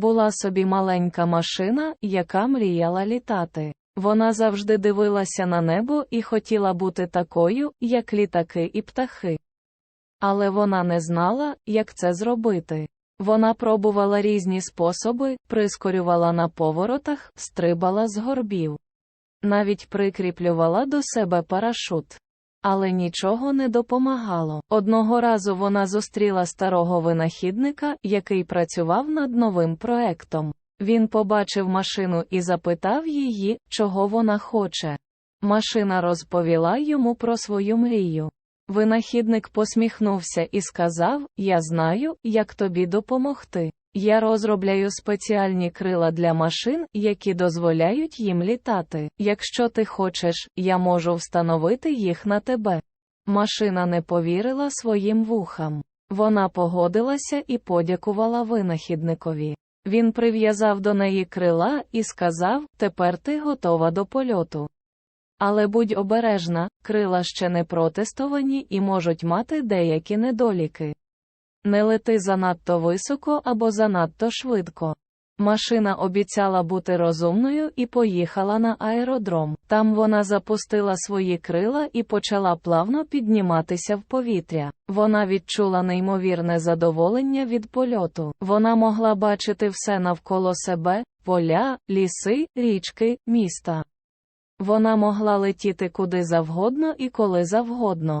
Була собі маленька машина, яка мріяла літати. Вона завжди дивилася на небо і хотіла бути такою, як літаки і птахи. Але вона не знала, як це зробити. Вона пробувала різні способи, прискорювала на поворотах, стрибала з горбів. Навіть прикріплювала до себе парашут. Але нічого не допомагало. Одного разу вона зустріла старого винахідника, який працював над новим проектом. Він побачив машину і запитав її, чого вона хоче. Машина розповіла йому про свою мрію. Винахідник посміхнувся і сказав: Я знаю, як тобі допомогти. Я розробляю спеціальні крила для машин, які дозволяють їм літати. Якщо ти хочеш, я можу встановити їх на тебе. Машина не повірила своїм вухам. Вона погодилася і подякувала винахідникові. Він прив'язав до неї крила і сказав: Тепер ти готова до польоту. Але будь обережна, крила ще не протестовані і можуть мати деякі недоліки. Не лети занадто високо або занадто швидко. Машина обіцяла бути розумною і поїхала на аеродром. Там вона запустила свої крила і почала плавно підніматися в повітря. Вона відчула неймовірне задоволення від польоту. Вона могла бачити все навколо себе поля, ліси, річки, міста. Вона могла летіти куди завгодно і коли завгодно.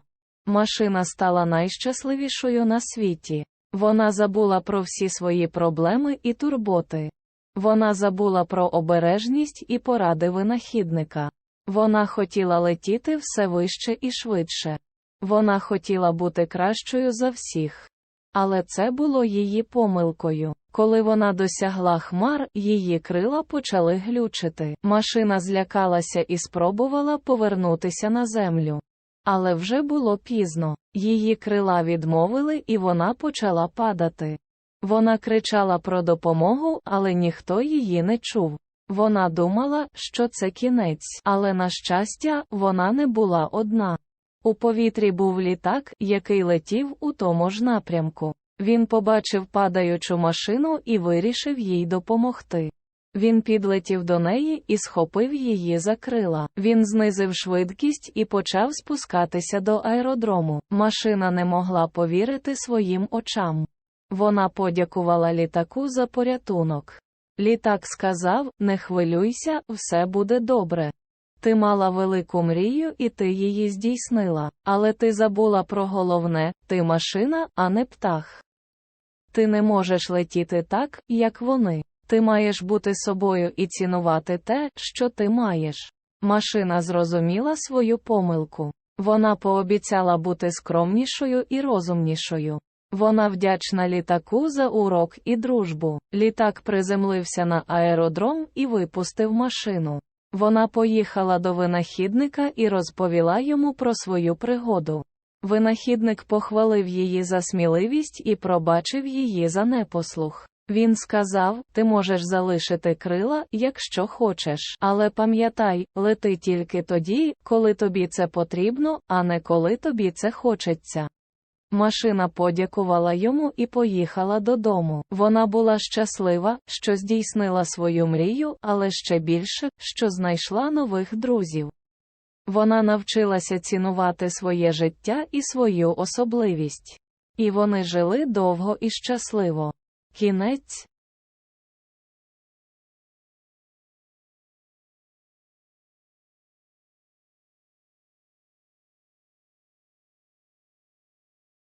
Машина стала найщасливішою на світі. Вона забула про всі свої проблеми і турботи. Вона забула про обережність і поради винахідника. Вона хотіла летіти все вище і швидше. Вона хотіла бути кращою за всіх. Але це було її помилкою. Коли вона досягла хмар, її крила почали глючити. Машина злякалася і спробувала повернутися на землю. Але вже було пізно. Її крила відмовили і вона почала падати. Вона кричала про допомогу, але ніхто її не чув. Вона думала, що це кінець, але, на щастя, вона не була одна. У повітрі був літак, який летів у тому ж напрямку. Він побачив падаючу машину і вирішив їй допомогти. Він підлетів до неї і схопив її за крила. Він знизив швидкість і почав спускатися до аеродрому. Машина не могла повірити своїм очам. Вона подякувала літаку за порятунок. Літак сказав: Не хвилюйся, все буде добре. Ти мала велику мрію і ти її здійснила, але ти забула про головне ти машина, а не птах. Ти не можеш летіти так, як вони. Ти маєш бути собою і цінувати те, що ти маєш. Машина зрозуміла свою помилку. Вона пообіцяла бути скромнішою і розумнішою. Вона вдячна літаку за урок і дружбу. Літак приземлився на аеродром і випустив машину. Вона поїхала до винахідника і розповіла йому про свою пригоду. Винахідник похвалив її за сміливість і пробачив її за непослух. Він сказав: Ти можеш залишити крила, якщо хочеш, але пам'ятай, лети тільки тоді, коли тобі це потрібно, а не коли тобі це хочеться. Машина подякувала йому і поїхала додому. Вона була щаслива, що здійснила свою мрію, але ще більше, що знайшла нових друзів. Вона навчилася цінувати своє життя і свою особливість. І вони жили довго і щасливо. Кінець